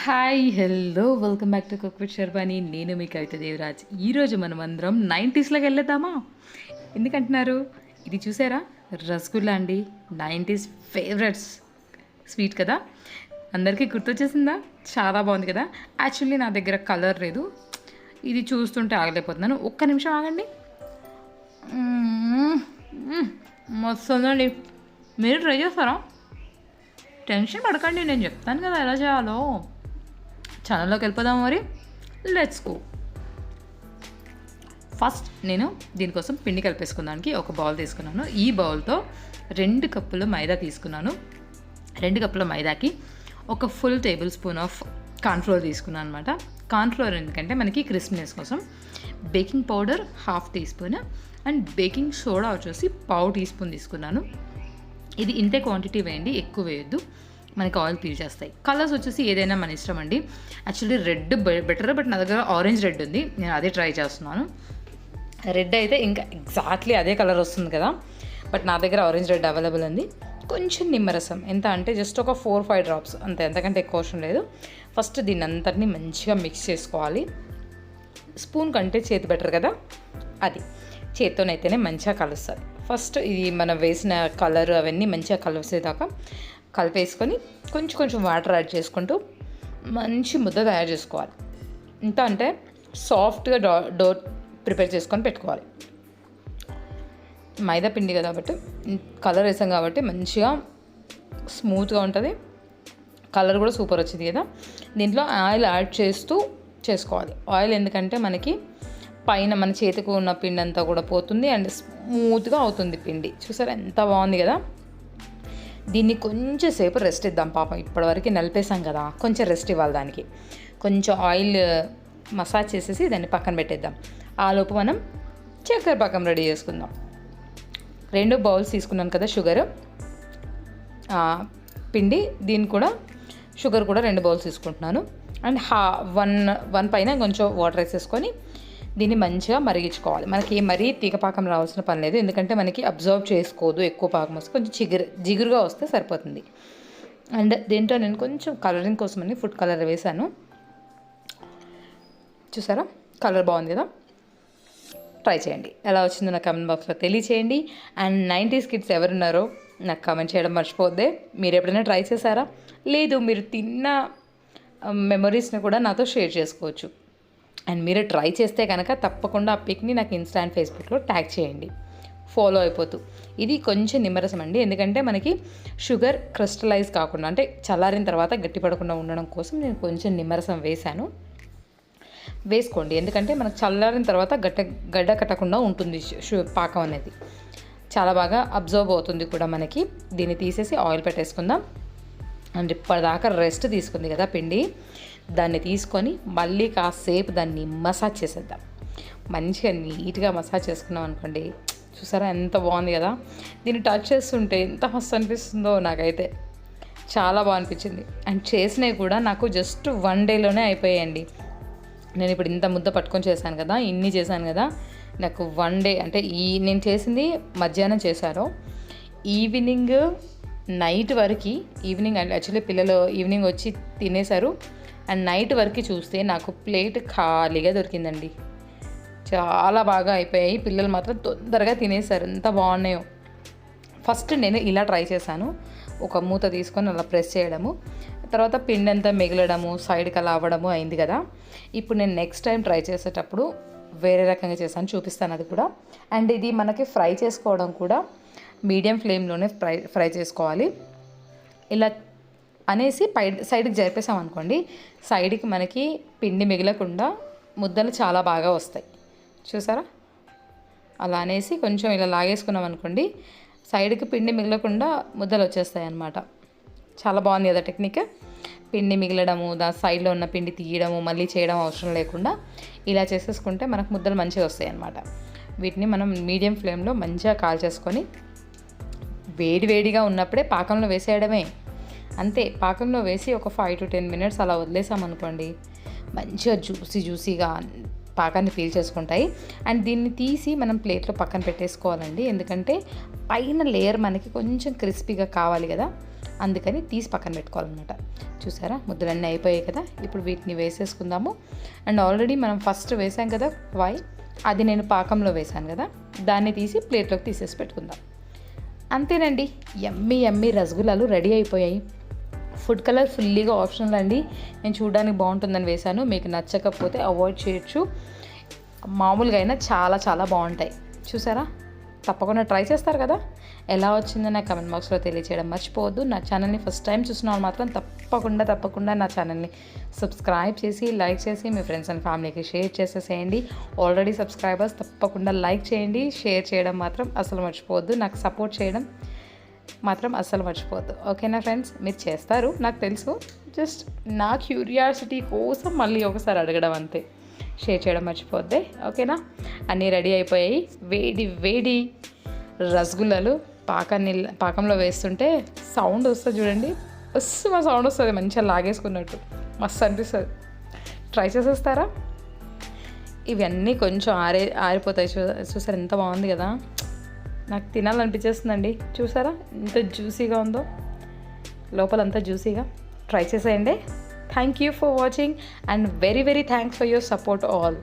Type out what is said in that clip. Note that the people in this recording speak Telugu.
Hi hello welcome back to cook with నేను మీ కవిత దేవరాజ్. ఈరోజు మనం అందరం నైంటీస్లోకి వెళ్ళేద్దామా? ఎందుకంటున్నారు? ఇది చూసారా? రసగుల్లా అండి. Nineties favourites. స్వీట్ కదా? అందరికీ గుర్తొచ్చేసిందా? చాలా బాగుంది కదా? యాక్చువల్లీ నా దగ్గర కలర్ లేదు. ఇది చూస్తుంటే ఆగలేకపోతున్నాను. ఒక్క నిమిషం ఆగండి. మస్తుందండి. మీరు ట్రై చేస్తారా? టెన్షన్ పడకండి నేను చెప్తాను కదా ఎలా చేయాలో. ఛానల్లోకి వెళ్ళిపోదాం మరి? లెట్స్ గో ఫస్ట్ నేను దీనికోసం పిండి కలిపేసుకున్నానికి ఒక బౌల్ తీసుకున్నాను. ఈ బౌల్తో రెండు కప్పులు మైదా తీసుకున్నాను. రెండు కప్పుల మైదాకి ఒక full tablespoon of cornflour తీసుకున్నాను అనమాట కార్న్ఫ్లోర్ ఎందుకంటే మనకి క్రిస్ప్నెస్ కోసం baking powder half teaspoon and baking soda వచ్చేసి పావు టీ స్పూన్ తీసుకున్నాను. ఇది ఇంతే క్వాంటిటీ వేయండి ఎక్కువ వేయొద్దు. మనకి ఆయిల్ పీల్ చేస్తాయి. కలర్స్ వచ్చేసి ఏదైనా మన ఇష్టం అండి. యాక్చువల్లీ రెడ్ బెటర్ బట్ నా దగ్గర ఆరెంజ్ రెడ్ ఉంది. నేను అదే ట్రై చేస్తున్నాను. రెడ్ అయితే ఇంకా ఎగ్జాక్ట్లీ అదే కలర్ వస్తుంది కదా. బట్ నా దగ్గర ఆరెంజ్ రెడ్ అవైలబుల్ ఉంది. కొంచెం నిమ్మరసం. ఎంత అంటే జస్ట్ ఒక ఫోర్ ఫైవ్ డ్రాప్స్ అంతే ఎంతకంటే ఎక్కువ అవసరం లేదు. ఫస్ట్ దీన్ని అంతటిని మంచిగా మిక్స్ చేసుకోవాలి. స్పూన్ కంటే చేతి బెటర్ కదా. అది. చేత్తోనైతేనే మంచిగా కలుస్తుంది. ఫస్ట్ ఇది మనం వేసిన కలర్ అవన్నీ మంచిగా కలిసేదాకా కలిపేసుకొని కొంచెం కొంచెం వాటర్ యాడ్ చేసుకుంటూ మంచి ముద్ద తయారు చేసుకోవాలి. ఎంత అంటే సాఫ్ట్గా డో డో ప్రిపేర్ చేసుకొని పెట్టుకోవాలి. మైదా పిండి కాబట్టి కలర్ వేసాం కాబట్టి మంచిగా స్మూత్గా ఉంటుంది. కలర్ కూడా సూపర్ వచ్చింది కదా. దీంట్లో ఆయిల్ యాడ్ చేస్తూ చేసుకోవాలి. ఆయిల్ ఎందుకంటే మనకి పైన మన చేతికి ఉన్న పిండి అంతా కూడా పోతుంది అండ్ స్మూత్గా అవుతుంది పిండి. చూసారా ఎంత బాగుంది కదా? దీన్ని కొంచెం సేపు రెస్ట్ ఇద్దాం పాపం. ఇప్పటివరకు నలిపేసాం కదా. కొంచెం రెస్ట్ ఇవ్వాలి దానికి. కొంచెం ఆయిల్ మసాజ్ uh, చేసేసి దాన్ని పక్కన పెట్టేద్దాం. ఆలోపు మనం చక్కెర పాకం రెడీ చేసుకుందాం. రెండు బౌల్స్ తీసుకున్నాను కదా షుగర్. పిండి దీన్ని కూడా షుగర్ కూడా రెండు బౌల్స్ తీసుకుంటున్నాను. అండ్ హా వన్ వన్ పైన కొంచెం వాటర్ వేసేసుకొని దీన్ని మంచిగా మరిగించుకోవాలి. మనకి మరీ తీగపాకం రావాల్సిన పని లేదు. ఎందుకంటే మనకి అబ్జర్వ్ చేసుకోదు ఎక్కువ పాకం వస్తే కొంచెం చిగురు జిగురుగా వస్తే సరిపోతుంది. అండ్ దీంట్లో నేను కొంచెం కలరింగ్ కోసమని ఫుడ్ కలర్ వేశాను. చూసారా? కలర్ బాగుంది కదా? ట్రై చేయండి. ఎలా వచ్చిందో నా కమెంట్ బాక్స్లో తెలియచేయండి. అండ్ నైంటీస్ కిడ్స్ ఎవరున్నారో నాకు కమెంట్ చేయడం మర్చిపోద్దే. మీరు ఎప్పుడైనా ట్రై చేశారా? లేదు మీరు తిన్న um, మెమరీస్ని కూడా నాతో షేర్ చేసుకోవచ్చు. అండ్ మీరు ట్రై చేస్తే కనుక తప్పకుండా ఆ పిక్ని నాకు ఇన్స్టా అండ్ ఫేస్బుక్లో ట్యాగ్ చేయండి. ఫాలో అయిపోతూ. ఇది కొంచెం నిమ్మరసం అండి. ఎందుకంటే మనకి షుగర్ క్రిస్టలైజ్ కాకుండా అంటే చల్లారిన తర్వాత గట్టిపడకుండా ఉండడం కోసం నేను కొంచెం నిమ్మరసం వేశాను. వేసుకోండి. ఎందుకంటే మనకు చల్లారిన తర్వాత గడ్డ గడ్డ కట్టకుండా ఉంటుంది షు పాకం అనేది. చాలా బాగా అబ్జర్వ్ అవుతుంది కూడా మనకి. దీన్ని తీసేసి ఆయిల్ పెట్టేసుకుందాం. అండ్ ఇప్పటిదాకా రెస్ట్ తీసుకుంది కదా పిండి. దాన్ని తీసుకొని మళ్ళీ కాసేపు దాన్ని మసాజ్ చేసేద్దాం. మంచిగా నీట్గా మసాజ్ చేసుకున్నాం అనుకోండి. చూసారా ఎంత బాగుంది కదా? దీన్ని టచ్ చేస్తుంటే ఎంత మస్తు అనిపిస్తుందో నాకైతే. చాలా బాగా అనిపించింది. అండ్ చేసినవి కూడా నాకు జస్ట్ వన్ డేలోనే అయిపోయాయండి. నేను ఇప్పుడు ఇంత ముద్ద పట్టుకొని చేశాను కదా ఇన్ని చేశాను కదా నాకు వన్ డే అంటే ఈ నేను చేసింది మధ్యాహ్నం చేశారు. ఈవినింగ్ నైట్ వరకు ఈవినింగ్ యాక్చువల్లీ పిల్లలు ఈవినింగ్ వచ్చి తినేశారు. అండ్ నైట్ వరకు చూస్తే నాకు ప్లేట్ ఖాళీగా దొరికిందండి. చాలా బాగా అయిపోయాయి. పిల్లలు మాత్రం తొందరగా తినేశారు. ఎంత బాగున్నాయో. ఫస్ట్ నేను ఇలా ట్రై చేశాను. ఒక మూత తీసుకొని అలా ప్రెస్ చేయడము. తర్వాత పిండి అంతా మిగలడము సైడ్కి అలా అవ్వడము అయింది కదా. ఇప్పుడు నేను నెక్స్ట్ టైం ట్రై చేసేటప్పుడు వేరే రకంగా చేశాను. చూపిస్తాను అది కూడా. అండ్ ఇది మనకి ఫ్రై చేసుకోవడం కూడా మీడియం ఫ్లేమ్లోనే ఫ్రై ఫ్రై చేసుకోవాలి. ఇలా అనేసి పై సైడ్కి జరిపేసాం అనుకోండి సైడ్కి మనకి పిండి మిగలకుండా ముద్దలు చాలా బాగా వస్తాయి. చూసారా? అలా అనేసి కొంచెం ఇలా లాగేసుకున్నాం అనుకోండి సైడ్కి పిండి మిగలకుండా ముద్దలు వచ్చేస్తాయి అన్నమాట చాలా బాగుంది కదా టెక్నిక్. పిండి మిగలడము దా సైడ్లో ఉన్న పిండి తీయడము మళ్ళీ చేయడం అవసరం లేకుండా ఇలా చేసేసుకుంటే మనకు ముద్దలు మంచిగా వస్తాయి అన్నమాట వీటిని మనం మీడియం ఫ్లేమ్లో మంచిగా కాల్చేసుకొని వేడి వేడిగా ఉన్నప్పుడే పాకంలో వేసేయడమే. అంతే పాకంలో వేసి ఒక ఫైవ్ టు టెన్ మినిట్స్ అలా వదిలేసామనుకోండి మంచిగా జ్యూసీ జ్యూసీగా పాకాన్ని పీల్ చేసుకుంటాయి. అండ్ దీన్ని తీసి మనం ప్లేట్లో పక్కన పెట్టేసుకోవాలండి. ఎందుకంటే పైన లేయర్ మనకి కొంచెం క్రిస్పీగా కావాలి కదా. అందుకని తీసి పక్కన పెట్టుకోవాలన్నమాట. చూసారా? ముద్దలన్నీ అయిపోయాయి కదా. ఇప్పుడు వీటిని వేసేసుకుందాము. అండ్ ఆల్రెడీ మనం ఫస్ట్ వేసాం కదా. వై అది నేను పాకంలో వేసాను కదా. దాన్ని తీసి ప్లేట్లోకి తీసేసి పెట్టుకుందాం. అంతేనండి. ఎమ్మి ఎమ్మి రసగుల్లాలు రెడీ అయిపోయాయి. ఫుడ్ కలర్ ఫుల్లీగా ఆప్షనల్ అండి. నేను చూడడానికి బాగుంటుందని వేశాను. మీకు నచ్చకపోతే అవాయిడ్ చేయొచ్చు. మామూలుగా అయినా చాలా చాలా బాగుంటాయి. చూసారా? తప్పకుండా ట్రై చేస్తారు కదా? ఎలా వచ్చిందో నా కమెంట్ బాక్స్లో తెలియచేయడం మర్చిపోవద్దు. నా ఛానల్ని ఫస్ట్ టైం చూసిన వాళ్ళు మాత్రం తప్పకుండా తప్పకుండా నా ఛానల్ని సబ్స్క్రైబ్ చేసి లైక్ చేసి మీ ఫ్రెండ్స్ అండ్ ఫ్యామిలీకి షేర్ చేసేసేయండి. ఆల్రెడీ సబ్స్క్రైబర్స్ తప్పకుండా లైక్ చేయండి. షేర్ చేయడం మాత్రం అసలు మర్చిపోవద్దు. నాకు సపోర్ట్ చేయడం మాత్రం అస్సలు మర్చిపోవద్దు. ఓకేనా ఫ్రెండ్స్? మీరు చేస్తారు. నాకు తెలుసు. జస్ట్ నా క్యూరియాసిటీ కోసం మళ్ళీ ఒకసారి అడగడం అంతే. షేర్ చేయడం మర్చిపోద్ది. ఓకేనా? అన్నీ రెడీ అయిపోయాయి. వేడి వేడి రసగుల్లలు పాకాన్ని పాకంలో వేస్తుంటే సౌండ్ వస్తుంది చూడండి. మస్తు మా సౌండ్ వస్తుంది. మంచిగా లాగేసుకున్నట్టు. మస్తు అనిపిస్తుంది. ట్రై చేసేస్తారా? ఇవన్నీ కొంచెం ఆరే ఆరిపోతాయి చూ చూసారు? ఎంత బాగుంది కదా? నాకు తినాలనిపించేస్తుందండి. చూసారా? ఎంత జ్యూసీగా ఉందో. లోపలంతా జ్యూసీగా. ట్రై చేసేయండి. Thank you for watching and very very thanks for your support all